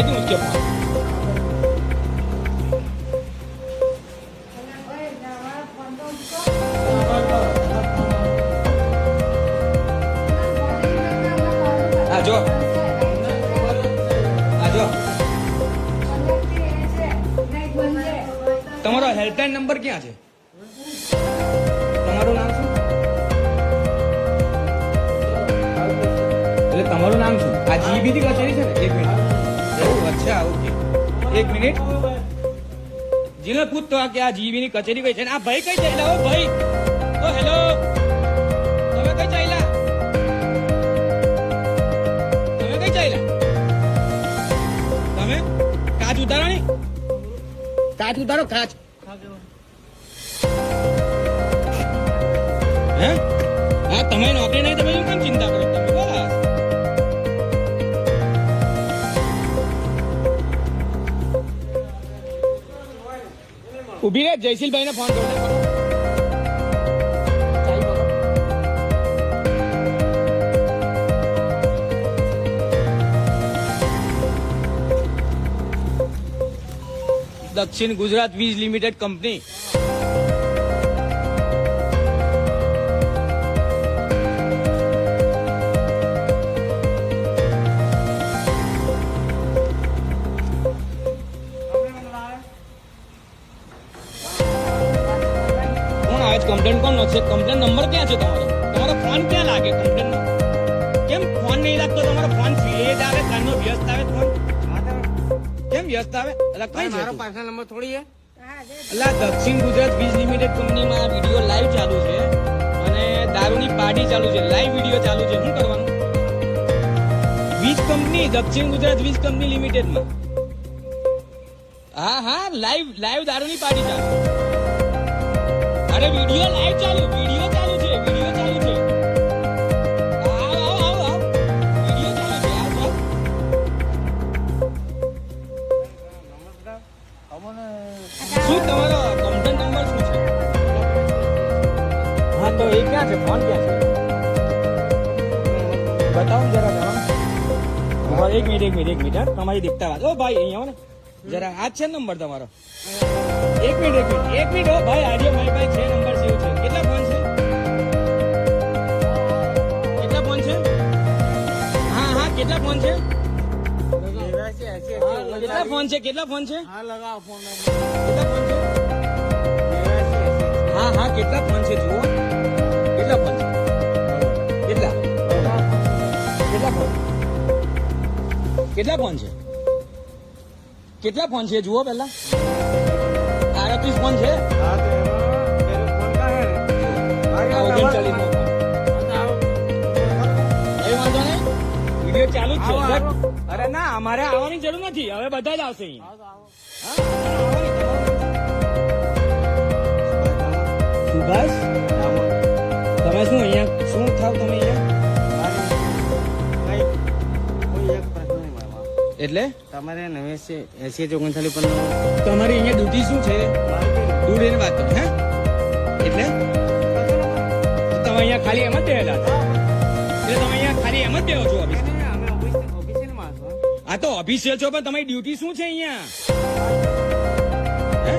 kaydı mı yapma? તમારો helpline number ક્યાં છે? તમારું નામ શું? એટલે તમારું નામ શું? આ જીબીથી કચેરી છે ને? એક મિનિટ. અચ્છા, ઓકે. એક મિનિટ. જીને પૂછતો કે આ જીબી ની કચેરી કઈ છે આ ભાઈ કઈ ચાલ્યા? ઓ ભાઈ. ઓ, હેલો. તમે કઈ ચાલ્યા? તમે કઈ ચાલ્યા? તમે? કાચ ઉતારો ને. કાચ ઉતારો, કાચ. હે? હા, તમે નોકરી નહીં, તમે કેમ ચિંતા કરો? ઊભી રે જયશીલભાઈ ને ફોન કરો ચાવી પકડો. દક્ષિણ ગુજરાત વીજ લિમિટેડ કંપની કમ્પ્લેન કોણ નો છે? કમ્પ્લેન નંબર ક્યાં છે તમારો? તમારો ફોન ક્યાં લાગે કમ્પ્લેન કેમ ફોન નહીં લાગતો તમારો? ફોન ફ્રી આવે કાનનો વ્યસ્ત આવે ફોન કેમ વ્યસ્ત આવે? એટલે કઈ મારો? પાર્સલ નંબર થોડી છે. એટલે દક્ષિણ ગુજરાત વીજ લિમિટેડ કંપનીમાં વીડિયો લાઈવ ચાલુ છે અને દારૂની પાર્ટી ચાલુ છે. લાઈવ વીડિયો ચાલુ છે. શું કરવાનું? વીજ કંપની દક્ષિણ ગુજરાત વીજ કંપની લિમિટેડમાં. હા હા લાઈવ લાઈવ દારૂની પાર્ટી ચાલુ અરે વીડિયો લાઈવ ચાલુ વિડિયો ચાલુ છે વીડિયો ચાલુ છે. આવ આવ આવ આવ. વીડિયો ચાલુ છે આવ આવ. શું તમારો કમ્પ્લેન નંબર શું છે? હા તો એ ક્યાં છે? ફોન ક્યાં છે? બતાવો જરા જરા. એક મિનિટ એક મિનિટ એક મિનિટ તમારી દીકતા વાત. ઓ ભાઈ અહીંયા આવો ને. જરા આ જ છે નંબર તમારો? એક મિનિટ એક મિનિટ એક મિનિટ હો ભાઈ આજે મારી પાસે છે નંબર સેવ છે કેટલા ફોન છે કેટલા ફોન છે હા હા કેટલા ફોન છે નેવ્યાસી, એંસી, એંસી, કેટલા ફોન છે કેટલા ફોન છે હા લગાવો ફોન નંબર કેટલા ફોન છે નેવ્યાસી, એંસી. હા હા કેટલા ફોન છે જુઓ કેટલા ફોન છે કેટલા કેટલા ફોન કેટલા ફોન છે કેટલા ફોન છે જુઓ પહેલા આડત્રીસ ફોન છે? ચાલુ જ છે. અરે ના અમારે આવવાની જરૂર નથી. હવે બધા જ આવશે સુભાષ તમે શું અહીંયા શું થાવ તમે એટલે? તમારે નેવ્યાસી એસી ઓગણચાલીસ પર તમારી અહીંયા ડ્યુટી શું છે દૂર એને વાત હે? એટલે? તમે અહીંયા ખાલી એમ જ બેહેલા એટલે તમે અહીંયા ખાલી એમ જ બેહો છો આ તો ઓફિસિયલ છો પણ તમારી ડ્યુટી શું છે અહીંયા? હે?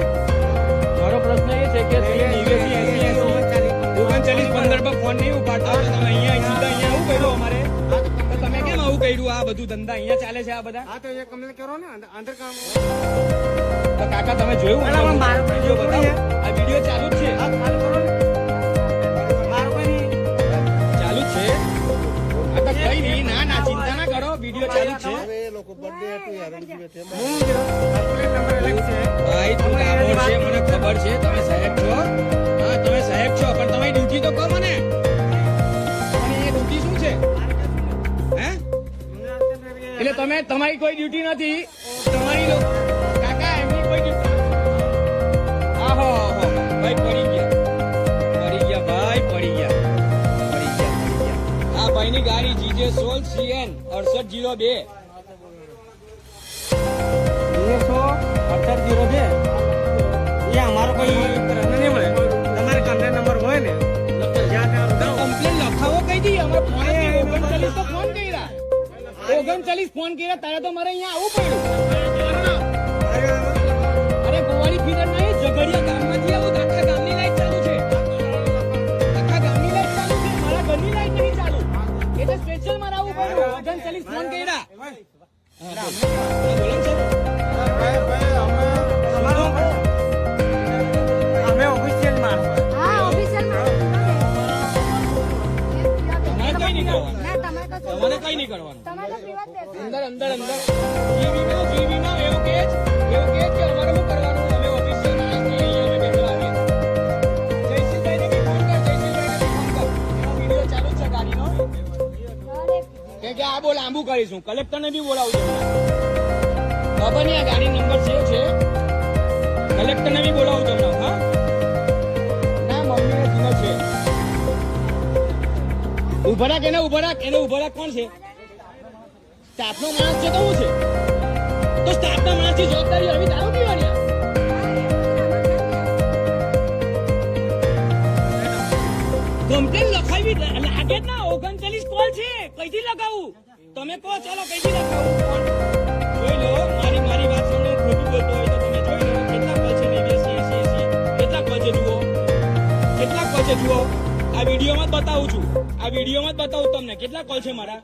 મારો પ્રશ્ન એ છે કે ઓગણચાલીસ પંદર. પર ફોન નહીં ઉપાડતા તમે અહીંયા કર્યું આ બધું ધંધા અહીંયા ચાલે છે આ બધા? હા તો એ કમ્પ્લેન કરો ને અંદર- કામ તો કાકા તમે જોયું? મારો વીડિયો બતાવો આ વીડિયો ચાલુ જ છે. ચાલુ કરો ને મારો કોઈ ચાલુ જ છે. આ તો કઈ નહીં. ના ના ચિંતા ના કરો. વીડિયો ચાલુ જ છે. હું કીધું, કમ્પ્લેન કોઈ ડ્યુટી નથી. તમારી કાકા એમની કોઈ ડ્યુટી આહો આહો ભાઈ પડી ગયા. પડી ગયા ભાઈ પડી ગયા. પડી ગયા પડી ગયા. આ ભાઈની ગાડી જીજે સોલ સીએન અડસઠ જીરો બે. એકસો અઠાર જીરો બે. એ અમારો કોઈ નહીં મળે. તમારે કમ્પ્લેન નંબર હોય ને જ્યાં ત્યાં. કમ્પ્લેન લખાવો કઈ દઈએ અમારે ઓગણચાલીસ ફોન કર્યા, તારે તો મારે અહીંયા આવવું પડ્યું અરે ગોવાળી આવું પડ્યું ફોન કર્યા. તમારે કઈ નહીં કરવાનું. અંદર અંદર અંદર. જીવીમાં જીવીમાં એવું કે એવું કે છે અમારે શું કરવાનું? અમે ઓફિસિયલ કે આ બહુ લાંબુ કરીશું. કલેક્ટરને બી બોલાવું છું. ખબર નહીં આ ગાડી નંબર સેવ છે? કલેક્ટરને બી બોલાવું ઊભા એને ઊભા રાખ, એને ઊભા રાખ. કોણ છે? સ્ટાફનો માણસ છે તો હું છે? તો સ્ટાફના માણસની જવાબદારી આવી દારૂ પીવાની કમ્પ્લેન લખાવી લાગે જ ના ઓગણચાલીસ કોલ છે? કઈથી લગાવું? તમે કહો, ચાલો કઈથી લગાવું જોઈ લો, મારી મારી વાત સાંભળો ખોટું બોલતો હોય તો તમે જોઈ લો, કેટલા કોલ છે કેટલા કોલ છે જુઓ? કેટલા કોલ છે જુઓ? આ વિડીયોમાં બતાવું છું. વિડીયોમાં જ બતાવું તમને. કેટલા કોલ છે મારા?